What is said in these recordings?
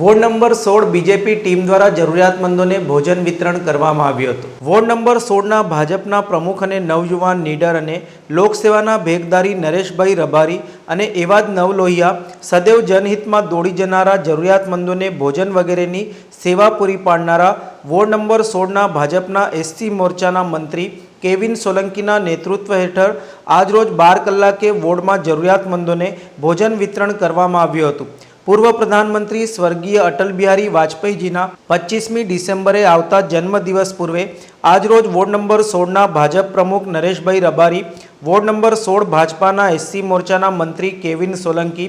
Ward number સોળ BJP team દ્વારા જરૂરિયાતમંદોને ભોજન વિતરણ કરવામાં આવ્યું હતું. વોર્ડ નંબર સોળના ભાજપના પ્રમુખ અને નવયુવાન નીડર અને લોકસેવાના ભેગદારી નરેશભાઈ રબારી અને એવા જ નવલોહિયા સદૈવ જનહિતમાં દોડી જનારા જરૂરિયાતમંદોને ભોજન વગેરેની સેવા પૂરી પાડનારા વોર્ડ નંબર સોળના ભાજપના એસસી મોરચાના મંત્રી કેવિન સોલંકીના નેતૃત્વ હેઠળ આજરોજ બાર કલાકે વોર્ડમાં જરૂરિયાતમંદોને ભોજન વિતરણ કરવામાં આવ્યું હતું. પૂર્વ પ્રધાનમંત્રી સ્વર્ગીય અટલ બિહારી વાજપેયીજીના પચીસમી ડિસેમ્બરે આવતા જન્મદિવસ પૂર્વે આજરોજ વોર્ડ નંબર સોળના ભાજપ પ્રમુખ નરેશભાઈ રબારી, વોર્ડ નંબર સોળ ભાજપાના એસસી મોરચાના મંત્રી કેવિન સોલંકી,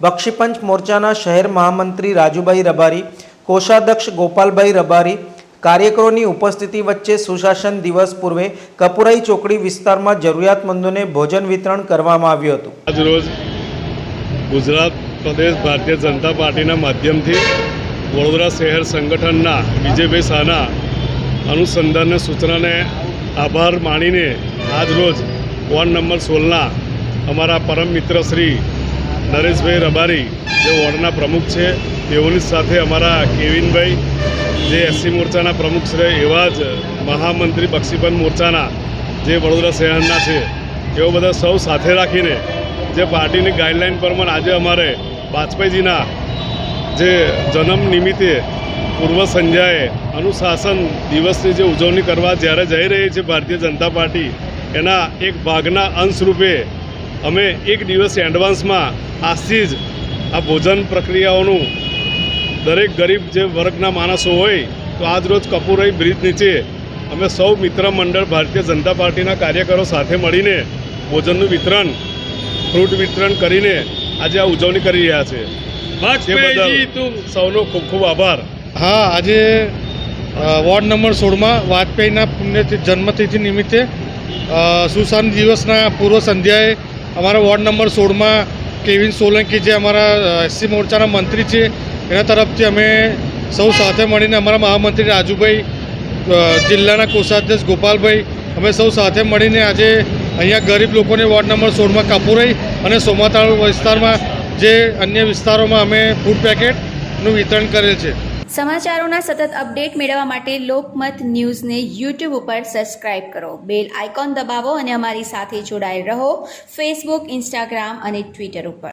બક્ષીપંચ મોરચાના શહેર મહામંત્રી રાજુભાઈ રબારી, કોષાધ્યક્ષ ગોપાલભાઈ રબારી, કાર્યકરોની ઉપસ્થિતિ વચ્ચે સુશાસન દિવસ પૂર્વે કપુરાઈ ચોકડી વિસ્તારમાં જરૂરિયાતમંદોને ભોજન વિતરણ કરવામાં આવ્યું હતું. આજરોજ ગુજરાત પ્રદેશ ભારતીય જનતા પાર્ટીના માધ્યમથી વડોદરા શહેર સંગઠનના વિજયભાઈ શાહના અનુસંધાનને સૂચનાને આભાર માણીને આજરોજ વોર્ડ નંબર સોળના અમારા પરમ મિત્ર શ્રી નરેશભાઈ રબારી, જે વોર્ડના પ્રમુખ છે તેઓની સાથે અમારા કેવિનભાઈ, જે એસસી મોરચાના પ્રમુખ છે, એવા જ મહામંત્રી બક્ષીપન મોરચાના જે વડોદરા શહેરના છે તેઓ બધા સૌ સાથે રાખીને જે પાર્ટીની ગાઈડલાઈન પ્રમાણે આજે અમારે વાજપેયીજીના જે જન્મ નિમિત્તે પૂર્વ સંધ્યાએ અનુશાસન દિવસની જે ઉજવણી કરવા જ્યારે જઈ રહી છે ભારતીય જનતા પાર્ટી, એના એક ભાગના અંશરૂપે અમે એક દિવસ એડવાન્સમાં આજથી જ આ ભોજન પ્રક્રિયાઓનું દરેક ગરીબ જે વર્ગના માણસો હોય, તો આજ રોજ કપૂરઈ બ્રિજ નીચે અમે સૌ મિત્ર મંડળ ભારતીય જનતા પાર્ટીના કાર્યકરો સાથે મળીને ભોજનનું વિતરણ, ફ્રૂટ વિતરણ કરીને આજે આ ઉજવણી કરી રહ્યા છે. તે બદલ સૌનો ખૂબ ખૂબ આભાર. હા આજે વોર્ડ નંબર સોળમાં વાજપેયીના પુણ્યતિથિ જન્મતિથિ નિમિત્તે સુશાંત દિવસના પૂર્વ સંધ્યાએ અમારા વોર્ડ નંબર સોળમાં કેવિન સોલંકી જે અમારા એસસી મોરચાના મંત્રી છે એના તરફથી અમે સૌ સાથે મળીને અમારા મહામંત્રી રાજુભાઈ જિલ્લાના કોષાધ્યક્ષ ગોપાલભાઈ અમે સૌ સાથે મળીને આજે અહીંયા ગરીબ લોકોને વોર્ડ નંબર સોળમાં કાપુરાઈ અને સોમાતાળ વિસ્તારમાં જે અન્ય વિસ્તારોમાં અમે ફૂડ પેકેટનું વિતરણ કરેલ છે. સમાચારોના સતત અપડેટ મેળવવા માટે લોકમત ન્યૂઝને યુટ્યુબ ઉપર સબસ્ક્રાઇબ કરો. બેલ આઇકોન દબાવો અને અમારી સાથે જોડાયેલ રહો. ફેસબુક ઇન્સ્ટાગ્રામ અને ટ્વિટર ઉપર.